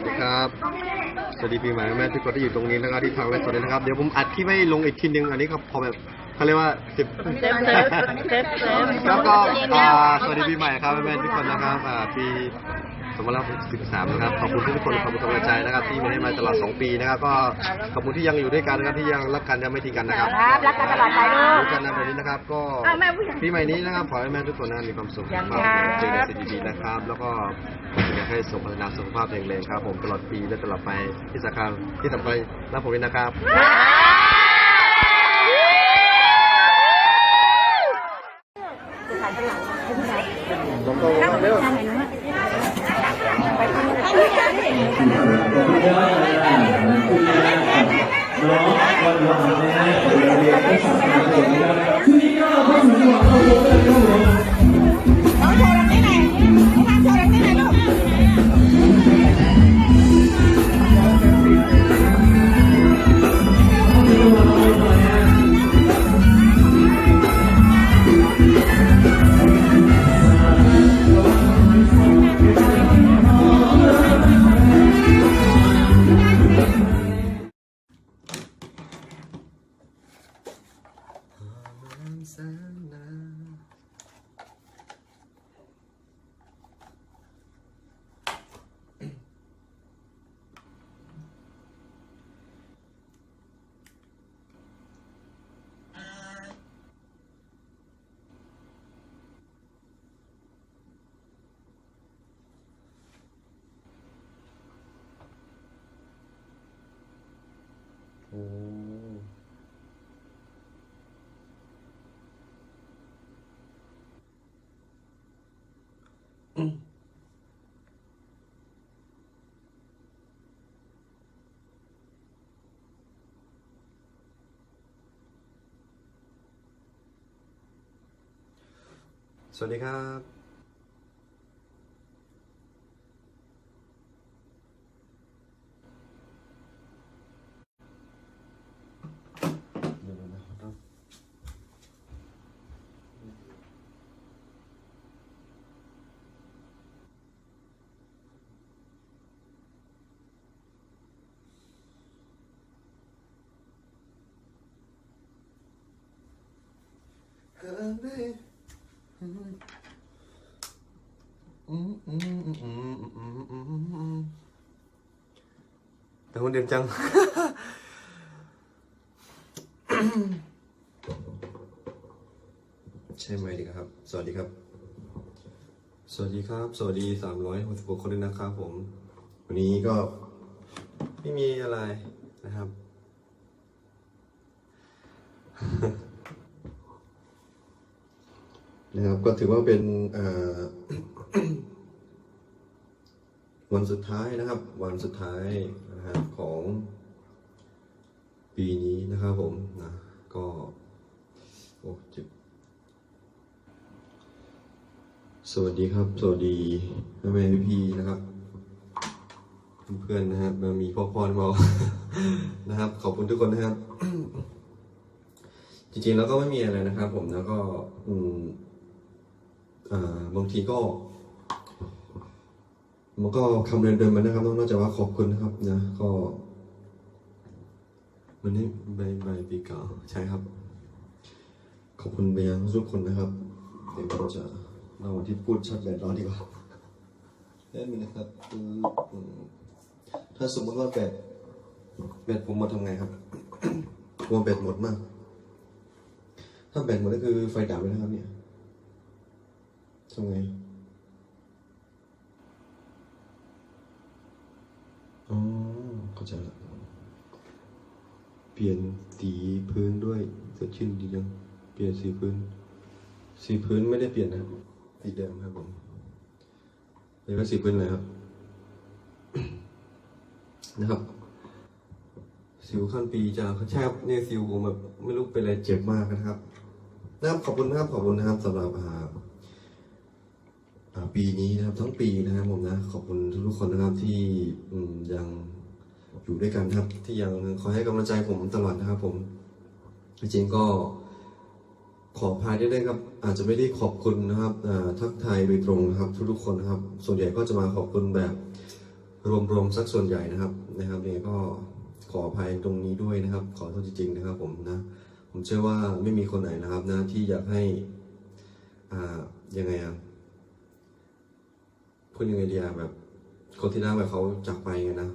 วัสดีครับ สวัสดีปีใหม่แม่ทุกคนที่อยู่ตรงนี้นะครับที่ทางไลฟ์สดนี้นะครับ เดี๋ยวผมอัดที่ไม่ลงอีกทีนึง อันนี้ก็พอแบบเขาเรียกว่าเซฟเซฟเซฟเซฟเซฟแล้วก็อ่าสวัสดีปีใหม่ครับแม่ๆทุกคนนะครับอ่าปี 2563นะครับขอบคุณทุกคนขอบคุณกำลังใจนะครับ ที่มาให้มาตลอด 2 ปีนะครับ ก็ขอบคุณที่ยังอยู่ด้วยกันนะครับที่ยังรักกันยังไม่ทิ้งกันนะครับครับรักกันตลอดไปลูกรู้กันนะแบบนี้นะครับ ก็อ้าวแม่ผู้ใหญ่ปีใหม่นี้นะครับขอให้แม่ทุกคนนะมีความสุขยังมากครับๆเจอแต่สิ่งดีๆนะครับ แล้วก็อยากให้สุขภาพสุขภาพแข็งแรงครับ ผมตลอดปีและตลอดไปที่สำคัญที่สำคัญรักผมด้วยนะครับ น้ โอ้สวัสดีครับ เดี๋ยวนะครับ แต่คนเด่นจังใช่ไหมดีครับสวัสดีครับ สวัสดีครับ สวัสดีสามร้อยหกสิบหกคนด้วยนะครับผม วันนี้ก็ไม่มีอะไรนะครับ นะครับก็ถือว่าเป็นวันสุดท้ายนะครับ วันสุดท้ายนะครับของปีนี้นะครับผมนะก็โอ้เจ็บสวัสดีครับ สวัสดีแม่แม่พี่พี่นะครับ เพื่อนๆนะครับมามีพ่อพ่อมานะครับ ขอบคุณทุกคนนะครับ จริงๆแล้วก็ไม่มีอะไรนะครับ ผมแล้วก็ อืม บางทีก็ มันก็คำเดิมๆมันนะครับต้องนอกจากว่าขอบคุณนะครับ นะ ก็มันนี้ใบใบปีเก่าใช่ครับ ขอบคุณไปยังทุกคนนะครับเดี๋ยวเราจะเราวันที่พูดชัดแบบเราดีกว่าเล่นนะครับถ้าสมมติว่าแบตแบตผมหมาทำไงครับกลัวแบตหมดมาก ถ้าแบตหมดก็คือไฟดับเลยนะครับเนี่ย ทำไงอ๋อเข้าใจละเปลี่ยนสีพื้นด้วยสดชื่นดีจังเปลี่ยนสีพื้น สีพื้นไม่ได้เปลี่ยนนะสีเดิมครับผมแล้วก็สีพื้นอะไรครับ นะครับ สิวขั้นปีจะใช่คบเนี่ยสิวผมแบบไม่รู้เป็นอะไรเจ็บมากนะครับนะครับขอบคุณนะครับขอบคุณนะครับสำหรับอาอ่า ปีนี้นะครับทั้งปีนะครับผมนะขอบคุณทุกๆคนนะครับที่ยังอยู่ด้วยกันครับ ที่ยังคอยให้กำลังใจผมตลอดนะครับ ผมจริงๆก็ขอพายด้วยนะครับ อาจจะไม่ได้ขอบคุณนะครับทักทายโดยตรงนะครับ ทุกๆคนนะครับ ส่วนใหญ่ก็จะมาขอบคุณแบบรวมๆสักส่วนใหญ่นะครับนะครับยังไงก็ขออภัยตรงนี้ด้วยนะครับ ขอโทษจริงๆนะครับ ผมนะ ผมเชื่อว่าไม่มีคนไหนนะครับนะที่อยากให้อ่ายังไงอะ พูดยังไงดีอะแบบ คนที่รักแบบเขาจากไปไงนะ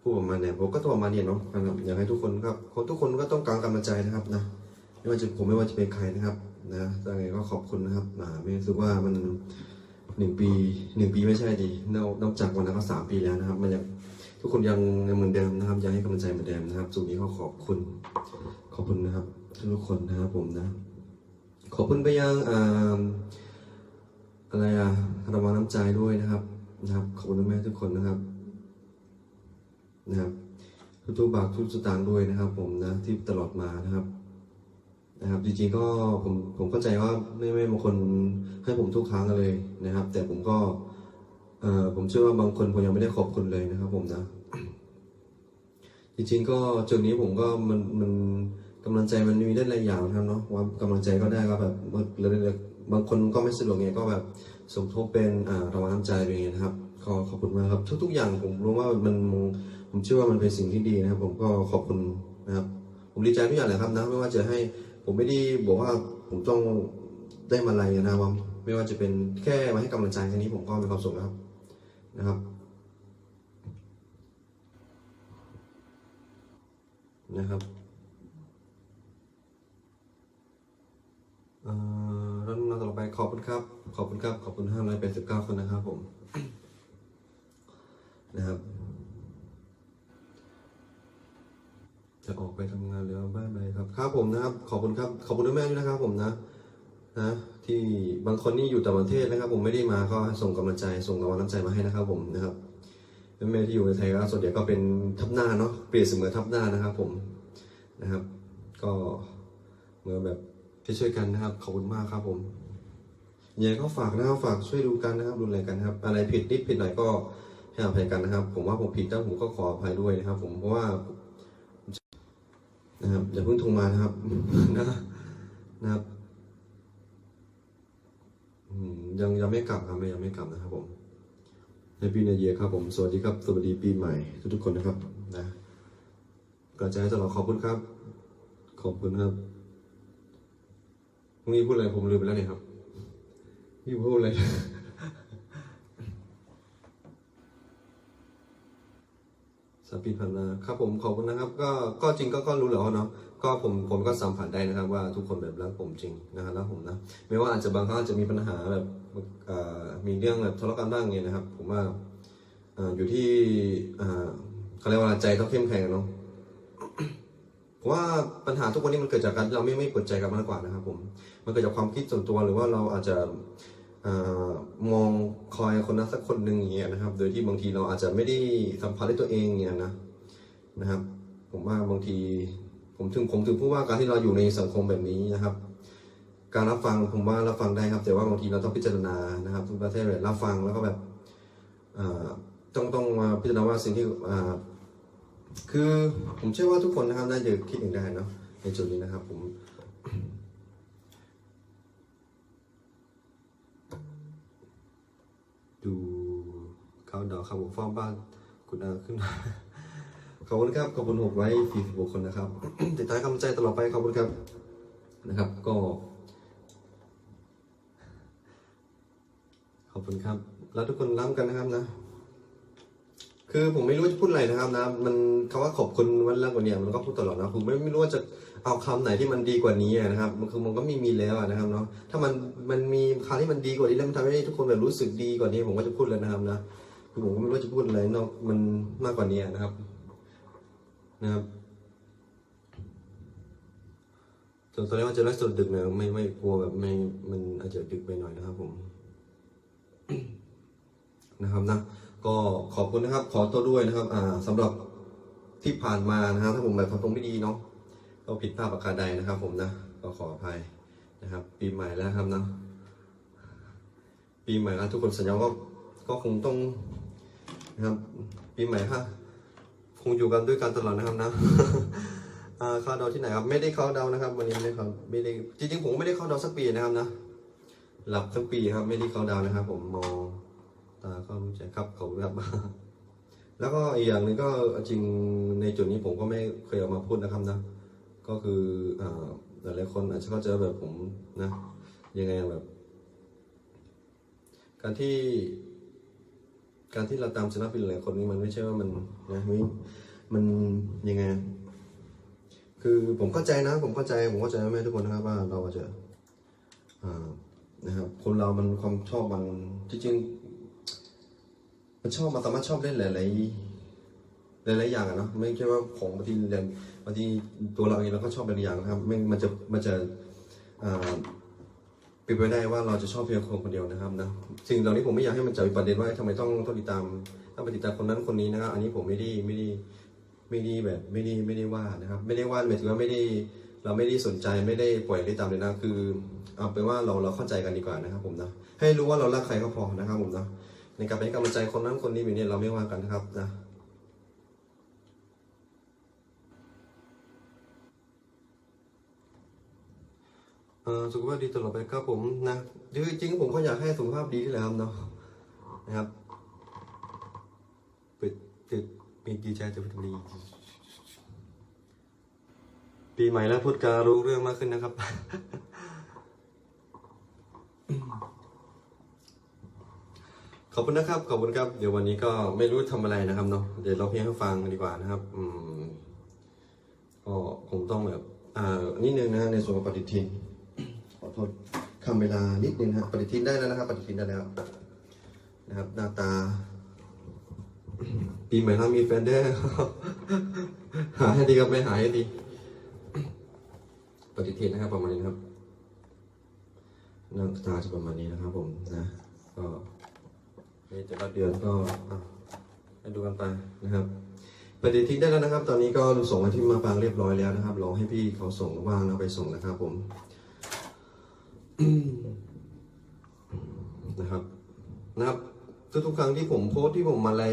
พูดประมาณเนี่ยผมก็ต้องประมาณเนี่ยเนาะนะครับอยากให้ทุกคนครับคนทุกคนก็ต้องการกำลังใจนะครับนะไม่ว่าจะผมไม่ว่าจะเป็นใครนะครับ นะยังไงก็ขอบคุณนะครับอ่าไม่รู้สึกว่ามันหนึ่งปีหนึ่งปีไม่ใช่ดีนอกนอกจากวันนั้นก็สามปีแล้วนะครับ มันยังทุกคนยังยังเหมือนเดิมนะครับยังให้กำลังใจเหมือนเดิมนะครับจุดนี้ก็ขอบคุณขอบคุณนะครับ ทุกคนนะครับผมนะ ขอบคุณไปยังอ่า อะไรอะรางวัลน้ำใจด้วยนะครับนะครับขอบคุณแม่ทุกคนนะครับนะครับทุกๆบาททุกสตางค์ด้วยนะครับ ผมนะที่ตลอดมานะครับนะครับจริงๆก็ผมผมเข้าใจว่าไม่ไม่บางคนให้ผมทุกครั้งเลยนะครับ แต่ผมก็เอ่อผมเชื่อว่าบางคนผมยังไม่ได้ขอบคุณเลยนะครับ ผมนะ จริงๆก็จุดนี้ผมก็มันมันกำลังใจมันมีได้หลายอย่างนะครับเนาะว่ากำลังใจก็ได้ก็แบบเล็ก บางคนก็ไม่สะดวกไงก็แบบสมทบเป็นอ่ารางวัลน้ำใจไปไงนะครับก็ขอบคุณมากครับ ทุก ๆ อย่างผมรู้ว่ามันผมเชื่อว่ามันเป็นสิ่งที่ดีนะครับ ผมก็ขอบคุณนะครับ ผมดีใจทุกอย่างเลยครับนะไม่ว่าจะให้ผมไม่ได้บอกว่าผมต้องได้มาอะไรนะครับไม่ว่าจะเป็นแค่มาให้กำลังใจแค่นี้ผมก็มีความสุขแล้วครับนะครับนะครับอ่า ไปขอบคุณครับ ขอบคุณครับ ขอบคุณห้าร้อยแปดสิบเก้าคนนะครับผม นะครับ จะออกไปทำงานหรือว่าบ้านไหนครับ ครับผมนะครับ ขอบคุณครับ ขอบคุณแม่ด้วยนะครับ ผมนะ นะ ที่บางคนนี่อยู่ต่างประเทศนะครับ ผมไม่ได้มาก็ส่งกำลังใจ ส่งรางวัลน้ำใจมาให้นะครับ ผมนะครับแม่ที่อยู่ในไทยก็ส่วนใหญ่ก็เป็นทับหน้าเนาะ เปรียบเสมือนทับหน้านะครับ ผม นะครับ ก็เหมือนแบบที่ช่วยกันนะครับ ขอบคุณมากครับผม ยังไงก็ฝากนะครับฝากช่วยดูกันนะครับดูแลกันนะครับ อะไรผิดนิดผิดหน่อยก็ให้อภัยกันนะครับ ผมว่าผมผิดแล้วผมก็ขออภัยด้วยนะครับ ผมเพราะว่านะครับอย่าเพิ่งโทรมานะครับนะนะครับยังยังไม่กลับครับยังไม่กลับนะครับผมในปีนเยียครับผมสวัสดีครับสวัสดีปีใหม่ทุกๆคนนะครับนะกระจายตลอดขอบคุณครับ ขอบคุณครับพรุ่งนี้พูดอะไรผมลืมไปแล้วเนี่ยครับ พี่พูดอะไรสปีพันนาครับผมขอบคุณนะครับ ก็ก็จริงก็ก็รู้แล้วเนาะก็ผมผมก็สัมผัสได้นะครับ ว่าทุกคนแบบรักผมจริงนะครับรักผมนะไม่ว่าอาจจะบางครั้งอาจจะมีปัญหาแบบมีเรื่องแบบทะเลาะกันบ้างไงนะครับ ผมว่าอยู่ที่เขาเรียกว่าใจต้องเข้มแข็งเนาะ ว่าปัญหาทุกวันนี้มันเกิดจากการที่เราไม่ไม่เปิดใจกันมากกว่านะครับผมมันเกิดจากความคิดส่วนตัวหรือว่าเราอาจจะมองคอยคนนั้นสักคนหนึ่งอย่างเงี้ยนะครับ โดยที่บางทีเราอาจจะไม่ได้สัมผัสด้วยตัวเองเงี้ยนะนะครับ ผมว่าบางทีผมถึงผมถึงพูดว่าการที่เราอยู่ในสังคมแบบนี้นะครับ การรับฟังผมว่ารับฟังได้ครับ แต่ว่าบางทีเราต้องพิจารณานะครับทุกประเทศเลยรับฟังแล้วก็แบบอ่อต้องต้องมาพิจารณาว่าสิ่งที่อ่า คือผมเชื่อว่าทุกคนนะครับน่าจะคิดอย่างได้เนาะในจุดนี้นะครับ ผมดูเขาดอกครับผมฟ้องบ้านคุณอาขึ้นขอบคุณครับขอบคุณหกไว้สี่สิบหกคนนะครับ ติดตามกำลังใจตลอดไปขอบคุณครับนะครับ ก็ ขอบคุณครับ แล้วทุกคนรับกันนะครับนะ คือผมไม่รู้จะพูดอะไรนะครับนะ มันคำว่าขอบคุณวันแรกวันเนี้ยมันก็พูดตลอดนะผมไม่ไม่รู้ว่าจะเอาคำไหนที่มันดีกว่านี้นะครับ มันคือมันก็ไม่มีแล้วนะครับเนาะถ้ามันมันมีคำที่มันดีกว่านี้แล้วมันทำให้ทุกคนแบบรู้สึกดีกว่านี้ ผมก็จะพูดเลยนะครับนะคือผมก็ไม่รู้จะพูดอะไรนอกมันมากกว่านี้นะครับ นะครับส่วนตอนนี้ว่าจะไลฟ์สดดึกหน่อยไม่ไม่กลัวแบบไม่มันอาจจะดึกไปหน่อยนะครับ ผม นะครับนะ ก็ขอบคุณนะครับ ขอโทษด้วยนะครับ อ่าสำหรับที่ผ่านมานะครับถ้าผมแบบทำตรงไม่ดีเนาะก็ผิดพลาดประการใดนะครับ ผมนะก็ขออภัยนะครับ ปีใหม่แล้วครับนะปีใหม่แล้วทุกคนสัญญาว่าก็คงต้องนะครับปีใหม่ค่ะคงอยู่กันด้วยกันตลอดนะครับนะอ่าเข้าดาวที่ไหนครับ ไม่ได้เข้าดาวนะครับ วันนี้ไม่ได้เข้าไม่ได้จริงๆผมไม่ได้เข้าดาวสักปีนะครับนะ หลับทั้งปีครับ ไม่ได้เข้าดาวนะครับ ผมมอง ตาก็รู้ใจครับเขอบคุณครับ แล้วก็อีกอย่างหนึ่งก็จริงในจุดนี้ผมก็ไม่เคยเอามาพูดนะครับนะ ก็คืออ่าหลายๆคนอาจจะเข้าใจแบบผมนะ ยังไงแบบ การที่ การที่เราตามศิลปินหลายคนนี้มันไม่ใช่ว่ามันนะมิมันยังไง คือผมเข้าใจนะ ผมเข้าใจ ผมเข้าใจแม่ทุกคนนะครับว่าเราจะอ่านะครับคนเรามันความชอบมันจริง มันชอบมันสามารถชอบได้หลายๆหลายๆอย่างอะเนาะไม่ใช่ว่าของบางทีอย่างบางทีตัวเราเองเราก็ชอบหลายๆอย่างนะครับไม่มันจะมันจะเป็นไปได้ว่าเราจะชอบเพียงคนคนเดียวนะครับนะสิ่งเหล่านี้ผมไม่อยากให้มันจะเป็นประเด็นว่าทำไมต้องต้องติดตามต้องไปติดตามคนนั้นคนนี้นะครับอันนี้ผมไม่ได้ไม่ได้ไม่ได้แบบไม่ได้ไม่ได้ว่านะครับ ไม่ได้ว่าหมายถึงว่าไม่ได้เราไม่ได้สนใจไม่ได้ปล่อยได้ตามเลยนะคือเอาเป็นว่าเราเราเข้าใจกันดีกว่านะครับผมนะให้รู้ว่าเรารักใครก็พอนะครับผมนะ ในการไปให้กำลังใจคนนั้นคนนี้แบบนี้เราไม่ว่ากันนะครับนะสุขภาพดีตลอดไปครับผมนะจริงๆผมก็อยากให้สุขภาพดีที่และครับเนาะนะครับปิดติดมีดีใจจะเป็นดีปีใหม่แล้วพูดการรู้เรื่องมากขึ้นนะครับ ขอบคุณนะครับ ขอบคุณครับ เดี๋ยววันนี้ก็ไม่รู้ทำอะไรนะครับเนาะ เดี๋ยวเราเพียงให้ฟังดีกว่านะครับ อืมก็คงต้องแบบ อ่า นิดนึงนะฮะในส่วนของปฏิทิน ขอโทษคำเวลานิดนึงฮะปฏิทินได้แล้วนะครับ ปฏิทินได้แล้ว นะครับ หน้าตา ปีใหม่เรามีแฟนเดอร์หาให้ดีครับไม่หาให้ดี ปฏิทินนะครับ ประมาณนี้นะครับหน้าตาจะประมาณนี้นะครับ ผม นะ ก็ ในแต่ละเดือนก็อะให้ดูกันไปนะครับปฏิทินได้แล้วนะครับ ตอนนี้ก็ส่งมาที่มาปางเรียบร้อยแล้วนะครับรอให้พี่เขาส่งว่างแล้วไปส่งนะครับผมนะครับ นะครับทุกๆครั้งที่ผมโพสที่ผมมาอะไร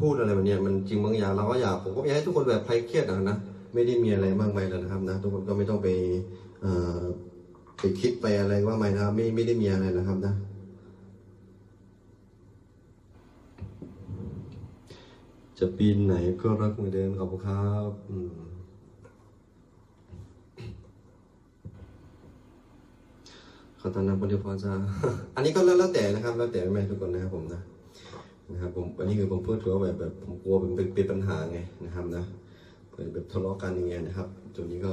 พูดอะไรแบบนี้มันจริงบางอย่างเราก็อยากผมก็อยากให้ทุกคนแบบใครเครียดนะนะไม่ได้มีอะไรมากมายแล้วนะครับนะทุกคนก็ไม่ต้องไปไปคิดไปอะไรว่าไม่นะไม่ไม่ได้มีอะไรนะครับนะ จะปีนไหนก็รักเหมือนเดิมขอบคุณครับขอต้อนรับคุณเดียวพอจะอันนี้ก็แล้วแล้วแต่นะครับ แล้วแต่แม่ทุกคนนะครับผมนะนะครับผมอันนี้คือผมพูดถือว่าแบบแบบผมกลัวเป็นเป็นปัญหาไงนะครับนะเผื่อแบบทะเลาะกันอย่างเงี้ยนะครับตัวนี้ก็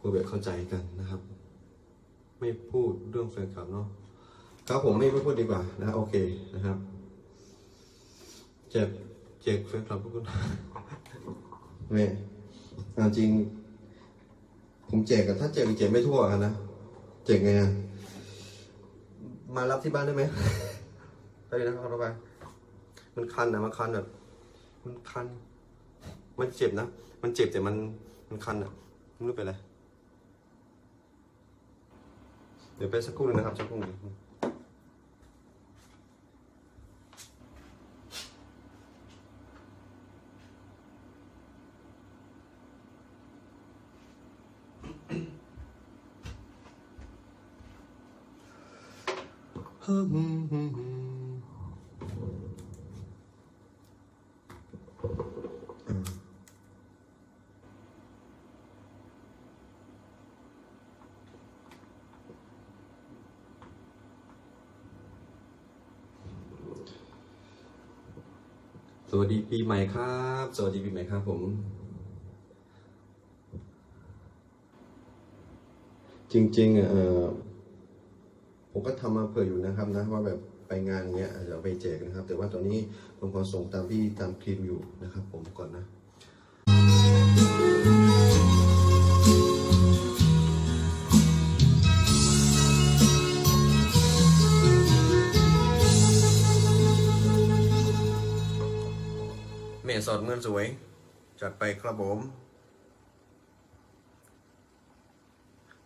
กลัวแบบเข้าใจกันนะครับ ไม่พูดเรื่องแฟนคลับเนาะครับผมไม่ไม่พูดดีกว่านะโอเคนะครับ เจ็บ เจ็บแฟนคลับทุกคนแม่เอาจริง ผมแจกกับถ้าแจกอีกแจกไม่ทั่วนะแจกไงอะมารับที่บ้านได้ไหมไปนะครับไปมันคันนะมันคันแบบ มันคัน มันเจ็บนะ มันเจ็บแต่มัน มันคันอะไม่รู้เป็นไร เดี๋ยวไปสักครู่หนึงนะครับสักครู่นึง สวัสดีปีใหม่ครับ สวัสดีปีใหม่ครับผม จริงๆอะเออ ผมก็ทำมาเผื่ออยู่นะครับนะว่าแบบไปงานเงี้ยอาจจะไปแจกนะครับ แต่ว่าตอนนี้ผมขอส่งตามที่ตามคลิปอยู่นะครับ ผมก่อนนะแม่สอดเงินสวย จัดไปครับผม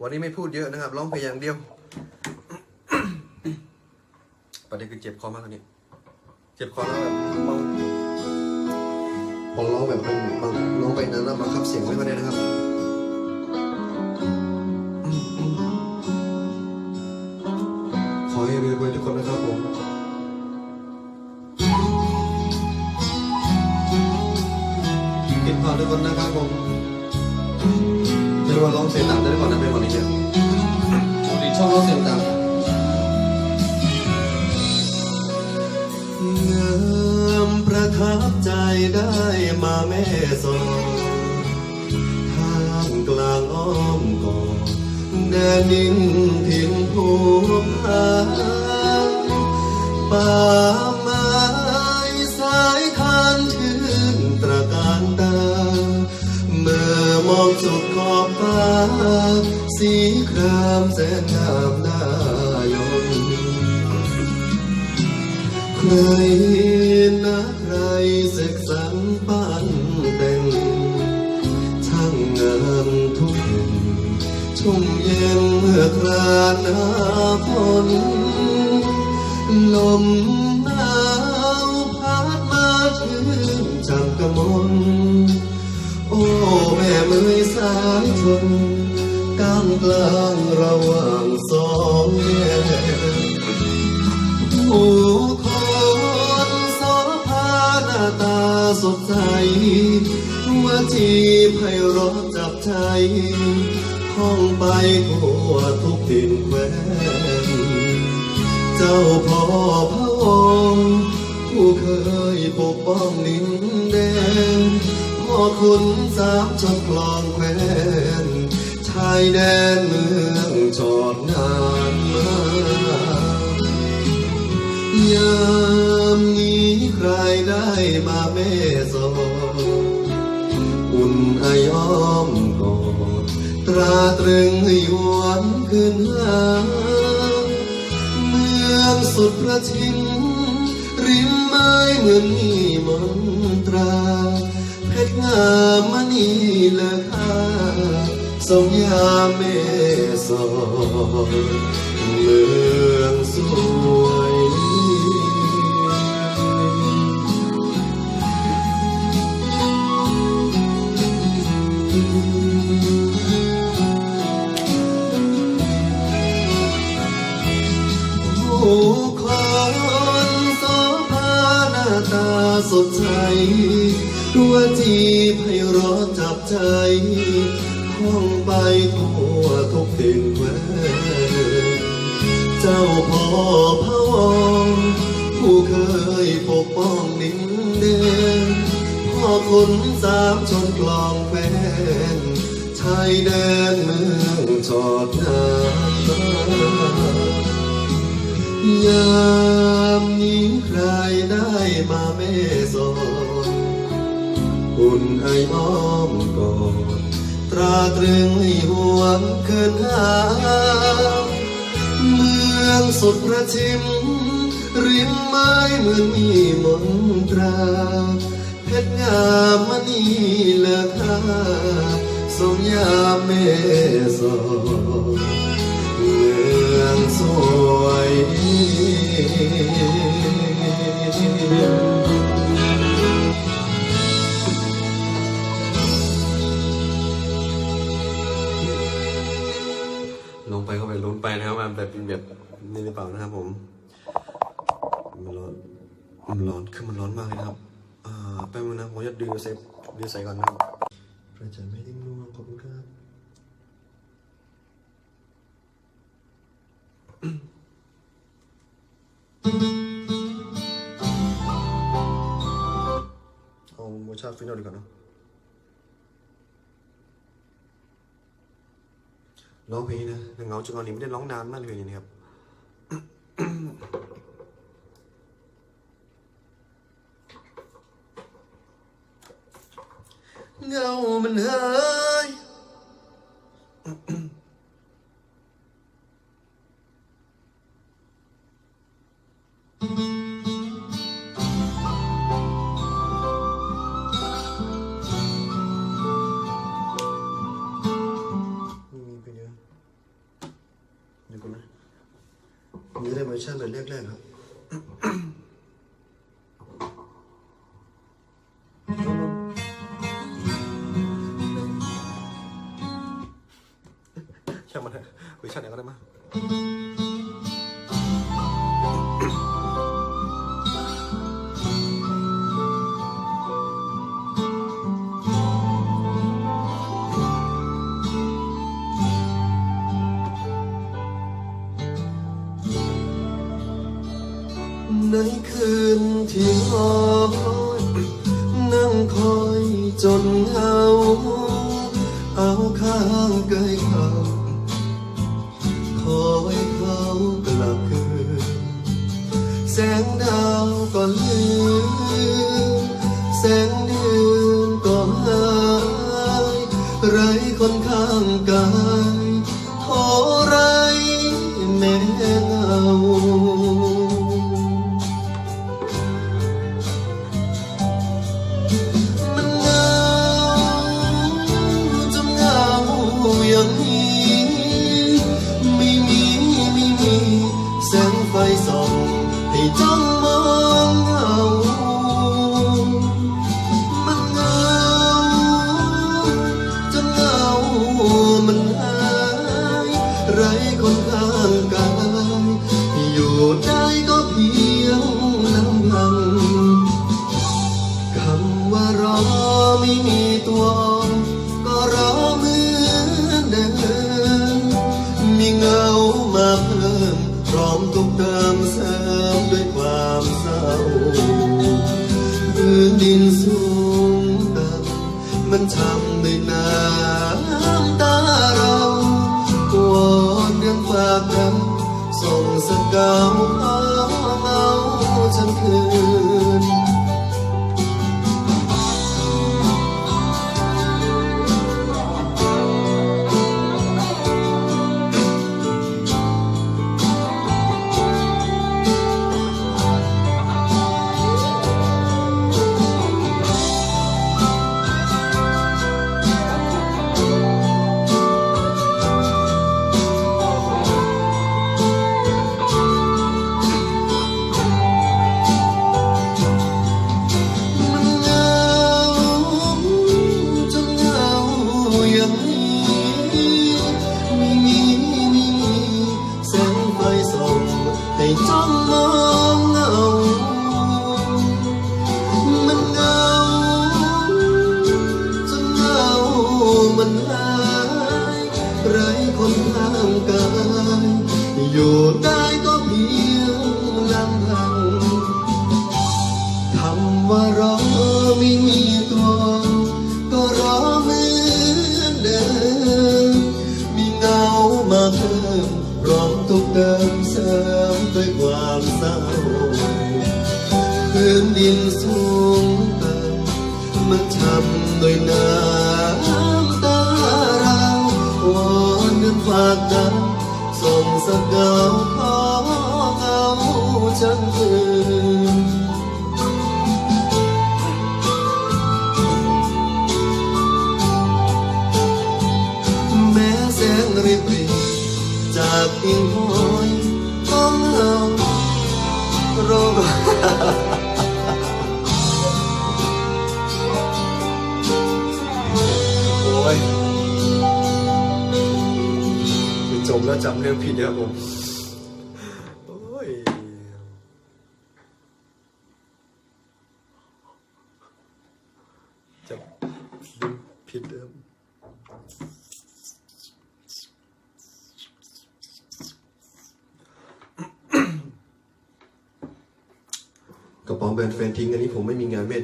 วันนี้ไม่พูดเยอะนะครับ ร้องเพลงอย่างเดียว ประเด็นคือเจ็บคอมากตอนนี้ เจ็บคอแล้วแบบเมาพอร้องแบบมันมันร้องไปนานแล้วบังคับเสียงไม่ค่อยได้นะครับขอให้รวยๆทุกคนนะครับผมฝากทุกคนนะครับผมเป็นวันร้องเสียงต่ำได้ก่อนนะเป็นวันนี้เนี่ยปกติชอบร้องเสียงต่ำ นดินถิ่นภูผาป่าไม้สายทานชื่นตระการตา เมื่อมองสุดขอบฟ้า สีครามแสนงามน่ายนใคร ฝนลมหนาวพัดมาชื่นจับกระมนโอ้แม่มือสายชนกลางกลางระหว่างสองแยกผู้คนโสภาหน้าตาสดใสหัวจีไพเราะจับใจห้องไปทั่วทุก ถิ่นแควนเจ้าพ่อพระองค์ผู้เคยปกป้องดินแดนพ่อคุณสามชนคลองแควนชายแดนเมืองจอดนานมายามนี้ใครได้มาแม่สอนอุ่นอายอ้อมกอดตราตรึงให้หวน คืนหาเมืองสุดประชินริมไม้เหมือนมีมนตราเพชรงามมณีเลอค่าสมยาเมสอนเมืองสวย ตัวจีไพเราะจับใจห้องไปทั่วทุกถิ่นแว้นเจ้าพ่อพระวงผู้เคยปกป้องดินแดนพ่อคุณสามชนกลองแฟนชายแดนเมืองจอดนานยามนี้ใครได้มาแม่สอน อุ่นไออ้อมกอดตราตรึงให้หวนคืนหาเมืองสุดประชิม ริมไม้เหมือนมีมนตราเพชรงามมณีเลอค่าสมยามแม่สอนเมืองสวยล ไปเข้าไปลุ้นไปนะครับมันแบบเป็นแบบนี่หรือเปล่านะครับ ผมมันร้อนมันร้อนคือมันร้อนมากเลยนะครับอ่าแป๊บนึงนะผมจะดูเซฟดูใส่ก่อนนะครับพระจันทร์ไม่ได้นวงขอบคุณครับเอาโมชั่นฟินอลดีกว่านะ ร้องเพลงนะนเงาจังหวะนี้ไม่ได้ร้องนานมากเลยนะครับเงามันหา เดี๋ยวก่อน แสงเดือนก็หายไรคนข้างกายทอไรแม่เงา อมทุกตามเสริมด้วยความเศร้าพื้นดินสูงต่ำมันทำในน้ำตาเรากวอนเรื่องฝากรักส่งสกาวเอาเอาฉันคืน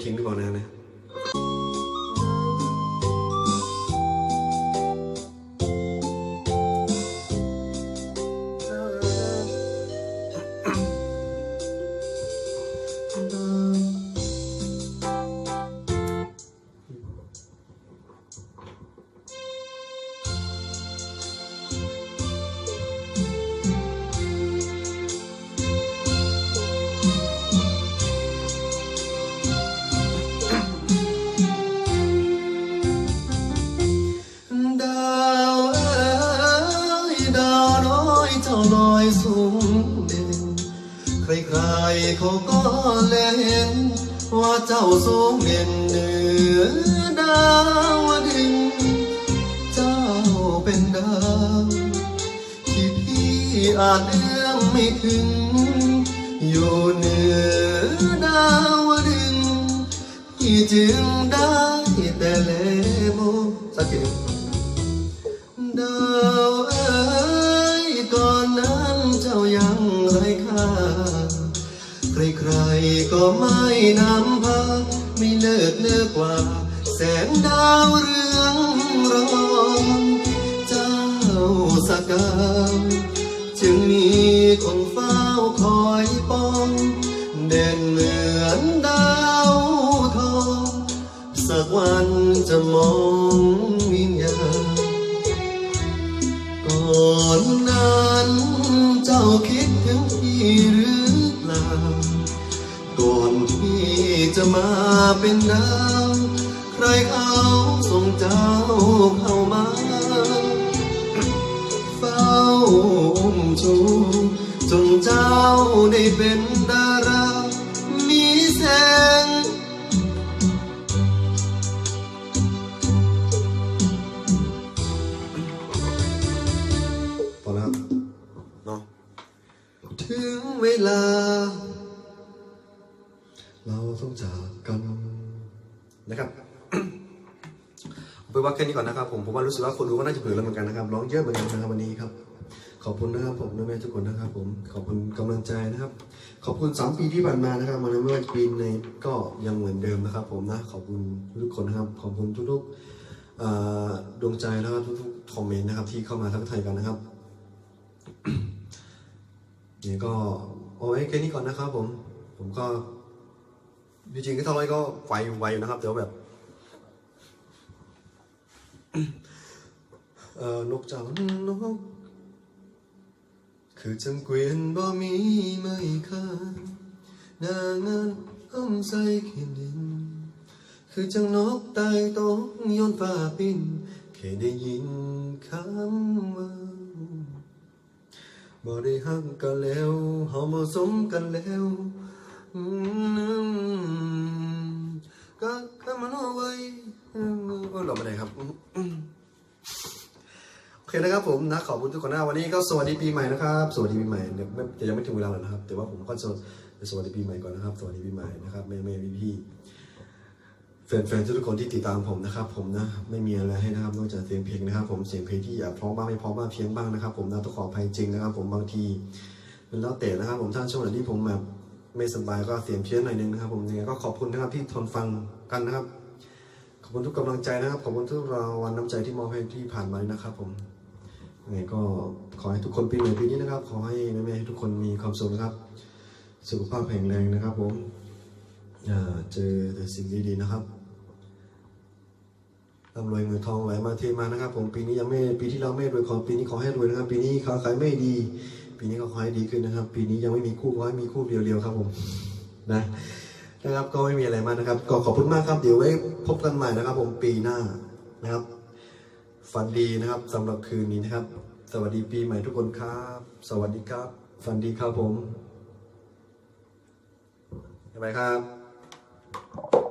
ทิ้งไปก่อนนะนะ สูงเด่นเหนือดาวดิน เจ้าเป็นดาวที่พี่อาจเอื้อมไม่ถึง อยู่เหนือดาวดินพี่จึงได้แต่เลโมสักทีดาวเอ๋ยก่อนนั้นเจ้ายังไร้ค่าใครๆก็ไม่นำ ไม่เลิกเลิกกว่า แสงดาวเรืองรองเจ้าสกาวจึงมีคนเฝ้าคอยป้อง เด่นเหมือนดาวทองสักวันจะมองวิญญาณก่อนนั้นเจ้าคิดถึงพี่หรือเปล่าก่อนที่ จะมาเป็นดาวใครเขาส่งเจ้าเข้ามาเฝ้าอุ้มชูจนเจ้าได้เป็นดารา มีแสง พอแล้วเนาะถึงเวลา นะครับไปว่าแค่นี้ก่อนนะครับผมผมว่ารู้สึกว่าคนดูก็น่าจะเบื่อแล้วเหมือนกันนะครับร้องเยอะเหมือนกันนะครับวันนี้ครับ ขอบคุณนะครับผมแม่ทุกคนนะครับผมขอบคุณกำลังใจนะครับ ขอบคุณสามปีที่ผ่านมานะครับมันไม่ว่าปีในก็ยังเหมือนเดิมนะครับ ผมนะขอบคุณทุกคนนะครับ ขอบคุณทุกๆดวงใจนะครับทุกๆคอมเมนต์นะครับ ที่เข้ามาทักทายกันนะครับเนี่ยก็เอาไว้แค่นี้ก่อนนะครับผมผมก็ จริงๆก็เท่าไรก็ไวไวอยู่นะครับเดี๋ยวแบบเอ่อนกเจ้านกคือจังเกวียนบ่มีไม่ค่านางานอ้อมใส่ขีดิน คือจังนกตายตกย้อนฟ้าปินแค่ได้ยินคำว่าบ่ได้หักกันแล้วเฮาบ่สมกันแล้ว ก็ก็มันเอาไว้อืมก็หลบไม่ได้ครับโอเคนะครับผมนะขอบคุณทุกคนนะวันนี้ก็สวัสดีปีใหม่นะครับสวัสดีปีใหม่เดี๋ยวไม่จะยังไม่ถึงเวลาแล้วนะครับ แต่ว่าผมก็จะสวัสดีปีใหม่ก่อนนะครับสวัสดีปีใหม่นะครับแม่แม่พี่พี่แฟนๆทุกคนที่ติดตามผมนะครับ ผมนะไม่มีอะไรให้นะครับนอกจากเสียงเพลงนะครับ ผมเสียงเพลงที่อยากพร้อมบ้างไม่พร้อมบ้างเพียงบ้างนะครับ ผมนะต้องขออภัยจริงนะครับ ผมบางทีมันแล้วแต่นะครับ ผมถ้านช่วงไหนที่ผมแบบ ไม่สบายก็เสียงเพี้ยนหน่อยนึงนะครับผมยังไงก็ขอบคุณนะครับที่ทนฟังกันนะครับ ขอบคุณทุกกำลังใจนะครับ ขอบคุณทุกรางวัลน้ำใจที่มอบให้ที่ผ่านมาด้วยนะครับ ผมยังไงก็ขอให้ทุกคนปีใหม่ปีนี้นะครับ ขอให้แม่ๆทุกคนมีความสุขนะครับ สุขภาพแข็งแรงนะครับ ผมอย่าเจอแต่สิ่งดีๆนะครับร่ำรวยเงินทองไหลมาเทมานะครับ ผมปีนี้ยังไม่ปีที่เราไม่รวยขอปีนี้ขอให้รวยนะครับ ปีนี้ค้าขายไม่ดี ปีนี้ก็ขอให้ดีขึ้นนะครับ ปีนี้ยังไม่มีคู่ขอให้มีคู่เดียวๆครับผมนะนะครับก็ไม่มีอะไรมากนะครับ ก็ขอบคุณมากครับ เดี๋ยวไว้พบกันใหม่นะครับ ผมปีหน้านะครับฝันดีนะครับสำหรับคืนนี้นะครับ สวัสดีปีใหม่ทุกคนครับ สวัสดีครับฝันดีครับผมบ๊ายบายครับ